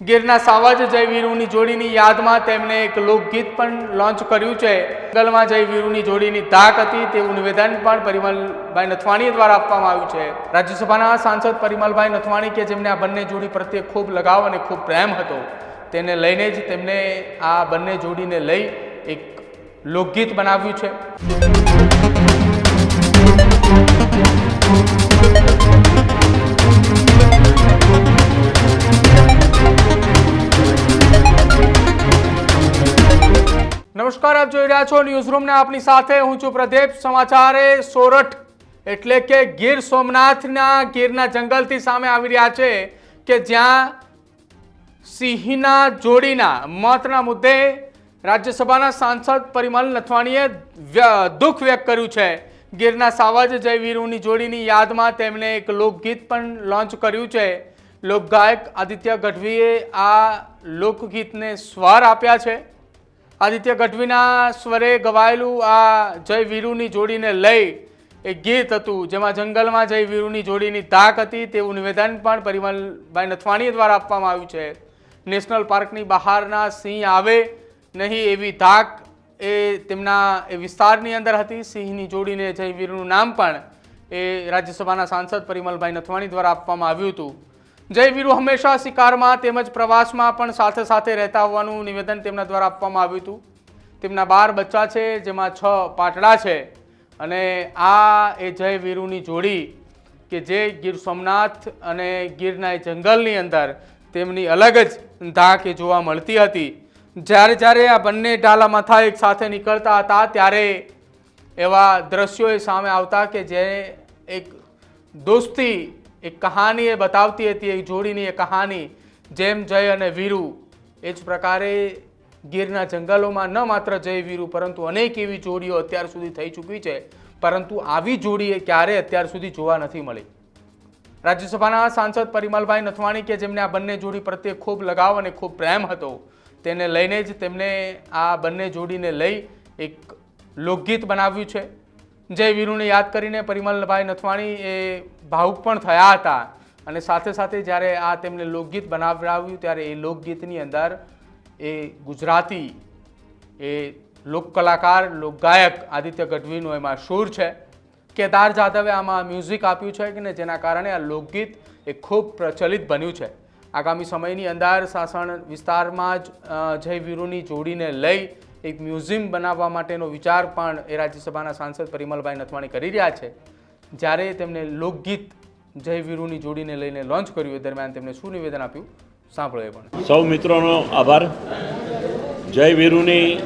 ગીરના સાવજ જય વીરુની જોડીની યાદમાં તેમણે એક લોકગીત પણ લોન્ચ કર્યું છે. જંગલમાં જય વીરુની જોડીની ધાક હતી તેવું નિવેદન પણ પરિમલભાઈ નથવાણી દ્વારા આપવામાં આવ્યું છે. રાજ્યસભાના સાંસદ પરિમલભાઈ નથવાણી કે જેમને આ બંને જોડી પ્રત્યે ખૂબ લગાવ અને ખૂબ પ્રેમ હતો, તેને લઈને જ તેમને આ બંને જોડીને લઈ એક લોકગીત બનાવ્યું છે. આપ જોઈ રહ્યા છો ન્યૂઝ રૂમને આપની સાથે હું છું પ્રદીપ. સમાચારે સોરઠ એટલે કે ગીર સોમનાથના ગીરના જંગલથી સામે આવી રહ્યા છે કે જ્યાં સિંહના જોડીના મોતના મુદ્દે રાજ્યસભાના સાંસદ પરિમલ નથવાણીએ દુઃખ વ્યક્ત કર્યું છે. ગીરના સાવજ જયવીરુની જોડીની યાદમાં તેમણે એક લોકગીત પણ લોન્ચ કર્યું છે. લોકગાયક આદિત્ય ગઢવીએ આ લોકગીતને સ્વર આપ્યા છે. આદિત્ય ગઢવીના સ્વરે ગવાયેલું આ જય વીરુની જોડીને લઈ એક ગીત હતું, જેમાં જંગલમાં જય વીરુની જોડીની ધાક હતી તેવું નિવેદન પણ પરિમલભાઈ નથવાણી દ્વારા આપવામાં આવ્યું છે. નેશનલ પાર્કની બહારના સિંહ આવે નહીં એવી ધાક એ તેમના એ વિસ્તારની અંદર હતી. સિંહની જોડીને જય વીરુનું નામ પણ એ રાજ્યસભાના સાંસદ પરિમલભાઈ નથવાણી દ્વારા આપવામાં આવ્યું હતું. જય વીરુ હંમેશા શિકારમાં તેમજ પ્રવાસમાં પણ સાથે સાથે રહેતા હોવાનું નિવેદન તેમના દ્વારા આપવામાં આવ્યું હતું. તેમના બાર બચ્ચા છે, જેમાં છ પાટડા છે અને આ એ જય વીરુની જોડી કે જે ગીર સોમનાથ અને ગીરના એ જંગલની અંદર તેમની અલગ જ ધાક જોવા મળતી હતી. જ્યારે જ્યારે આ બંને ડાલા મથા એક સાથે નીકળતા હતા, ત્યારે એવા દ્રશ્યો એ સામે આવતા કે જે એક દોસ્તી એક કહાની એ બતાવતી હતી, એક જોડીની એ કહાની, જેમ જય અને વીરુ. એ જ પ્રકારે ગીરના જંગલોમાં ન માત્ર જય, વીરુ, પરંતુ અનેક એવી જોડીઓ અત્યાર સુધી થઈ ચૂકી છે. પરંતુ આવી જોડી એ ક્યારે અત્યાર સુધી જોવા નથી મળી. રાજ્યસભાના સાંસદ પરિમલભાઈ નથવાણી કે જેમને આ બંને જોડી પ્રત્યે ખૂબ લગાવ અને ખૂબ પ્રેમ હતો, તેને લઈને જ તેમને આ બંને જોડીને લઈ એક લોકગીત બનાવ્યું છે. જય વીરુને યાદ કરીને પરિમલભાઈ નથવાણી એ ભાવુક પણ થયા હતા. અને સાથે સાથે જ્યારે આ તેમને લોકગીત બનાવડાવ્યું, ત્યારે એ લોકગીતની અંદર એ ગુજરાતી એ લોક કલાકાર લોકગાયક આદિત્ય ગઢવીનો એમાં સૂર છે. કેદાર જાદવે આમાં મ્યુઝિક આપ્યું છે કે જેના કારણે આ લોકગીત એ ખૂબ પ્રચલિત બન્યું છે. આગામી સમયની અંદર સાસણ વિસ્તારમાં જ જય વીરુની જોડીને લઈ એક મ્યુઝિયમ બનાવવા માટેનો વિચાર પણ એ રાજ્યસભાના સાંસદ પરિમલભાઈ નથવાણી કરી રહ્યા છે. જ્યારે તેમણે લોકગીત જય વીરુની જોડીને લઈને લોન્ચ કર્યું એ દરમિયાન તેમને શું નિવેદન આપ્યું? સાંભળો એ પણ. સૌ મિત્રોનો આભાર. જય વીરુની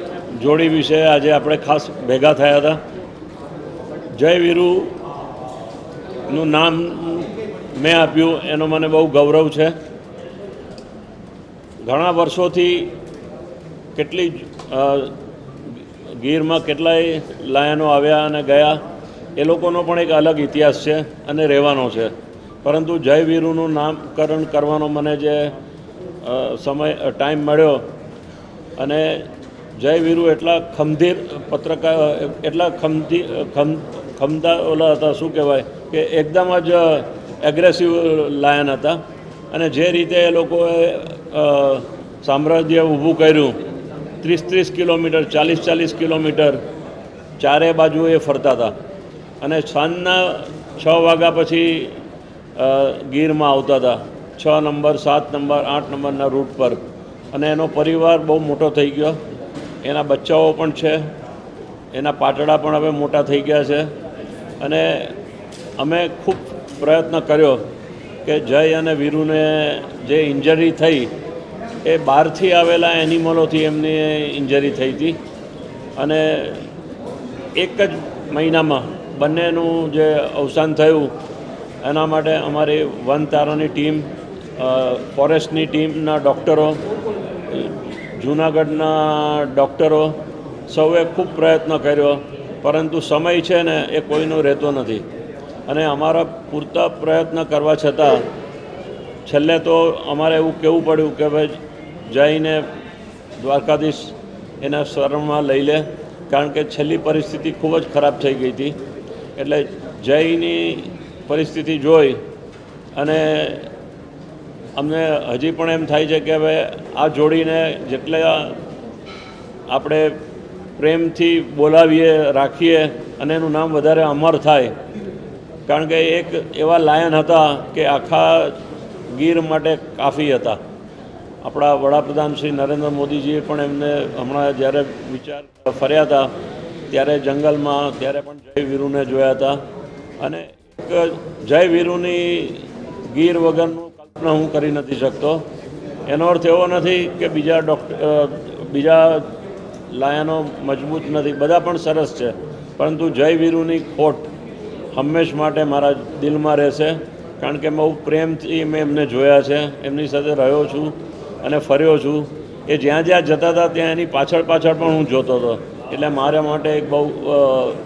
જોડી વિશે આજે આપણે ખાસ ભેગા થયા હતા. જય વીરુનું નામ મેં આપ્યું, એનો મને બહુ ગૌરવ છે. ઘણા વર્ષોથી કેટલી ગીરમાં કેટલાય લાયનો આવ્યા અને ગયા, એ લોકોનો પણ એક અલગ ઇતિહાસ છે અને રહેવાનો છે. પરંતુ જય વીરુનું નામકરણ કરવાનો મને જે સમય ટાઈમ મળ્યો અને જય વીરુ એટલા ખમધીર પત્રકાર, એટલા ખમધી ખમ ખમદા ઓલા હતા, શું કહેવાય, કે એકદમ જ એગ્રેસિવ લાયન હતા. અને જે રીતે એ લોકોએ સામ્રાજ્ય ઊભું કર્યું ત્રીસ ત્રીસ કિલોમીટર ચાલીસ ચાલીસ કિલોમીટર ચારે બાજુ એ ફરતા હતા. અને સાંજના છ વાગ્યા પછી ગીરમાં આવતા હતા. છ નંબર, સાત નંબર, આઠ નંબરના રૂટ પર. અને એનો પરિવાર બહુ મોટો થઈ ગયો. એના બચ્ચાઓ પણ છે. એના પાટડા પણ હવે મોટા થઈ ગયા છે. અને અમે ખૂબ પ્રયત્ન કર્યો કે જય અને વીરુને જે ઇન્જરી થઈ એ બહારથી આવેલા એનિમલોથી એમની ઇન્જરી થઈ હતી. અને એક જ મહિનામાં બંનેનું જે અવસાન થયું, એના માટે અમારી વન તારાની ટીમ ફોરેસ્ટની ટીમના ડૉક્ટરો, જૂનાગઢના ડૉક્ટરો સૌએ ખૂબ પ્રયત્ન કર્યો, પરંતુ સમય છે ને એ કોઈનો રહેતો નથી. અને અમારા પૂરતા પ્રયત્ન કરવા છતાં છેલ્લે તો અમારે એવું કહેવું પડ્યું કે ભાઈ, જઈને દ્વારકાધીશ એના શરણમાં લઈ લે, કારણ કે છેલ્લી પરિસ્થિતિ ખૂબ જ ખરાબ થઈ ગઈ હતી. એટલે જયની પરિસ્થિતિ જોઈ અને અમને હજી પણ એમ થાય છે કે હવે આ જોડીને જેટલા આપણે પ્રેમથી બોલાવીએ, રાખીએ અને એનું નામ વધારે અમર થાય. કારણ કે એક એવા લાયન હતા કે આખા ગીર માટે કાફી હતા. આપણા વડાપ્રધાન શ્રી નરેન્દ્ર મોદીજીએ પણ એમને હમણાં જ્યારે વિચાર ફર્યા હતા, ત્યારે જંગલમાં ત્યારે પણ જય વીરુને જોયા હતા. અને એક જય વીરુની ગીર વગરનું કલ્પના હું કરી નથી શકતો. એનો અર્થ એવો નથી કે બીજા ડૉક્ટર બીજા લાયનો મજબૂત નથી. બધા પણ સરસ છે. પરંતુ જય વીરુની ખોટ હંમેશ માટે મારા દિલમાં રહેશે. કારણ કે બહુ પ્રેમથી મેં એમને જોયા છે એમની સાથે રહ્યો છું અને ફર્યો છું. એ જ્યાં જ્યાં જતા હતા ત્યાં એની પાછળ પાછળ પણ હું જોતો હતો. એટલે મારા માટે એક બહુ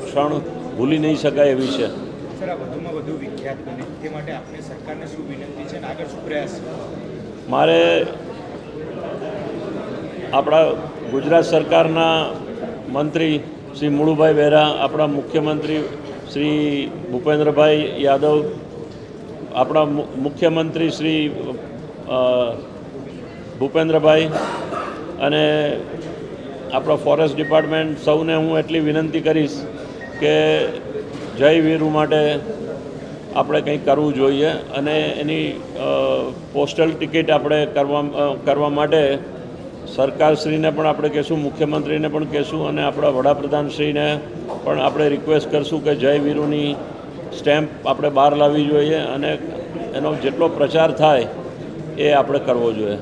ક્ષણ ભૂલી નહીં શકાય એવી છે. આ વધુમાં વધુ વિખ્યાત માટે આપણે સરકારને શું વિનંતી છે આગળ શું પ્રયાસ? છે મારે આપણા ગુજરાત સરકારના મંત્રી શ્રી મુળુભાઈ બહેરા આપણા મુખ્યમંત્રી શ્રી ભૂપેન્દ્રભાઈ યાદવ આપણા મુખ્યમંત્રી શ્રી ભૂપેન્દ્રભાઈ અને આપણા ફોરેસ્ટ ડિપાર્ટમેન્ટ સૌને હું એટલી વિનંતી કરીશ કે જય વીરુ માટે આપણે કંઈક કરવું જોઈએ અને એની પોસ્ટલ ટિકિટ આપણે કરવા કરવા માટે સરકારશ્રીને પણ આપણે કહેશું, મુખ્યમંત્રીને પણ કહેશું અને આપણા વડાપ્રધાનશ્રીને પણ આપણે રિક્વેસ્ટ કરશું કે જય વીરુની સ્ટેમ્પ આપણે બહાર લાવવી જોઈએ અને એનો જેટલો પ્રચાર થાય એ આપણે કરવો જોઈએ.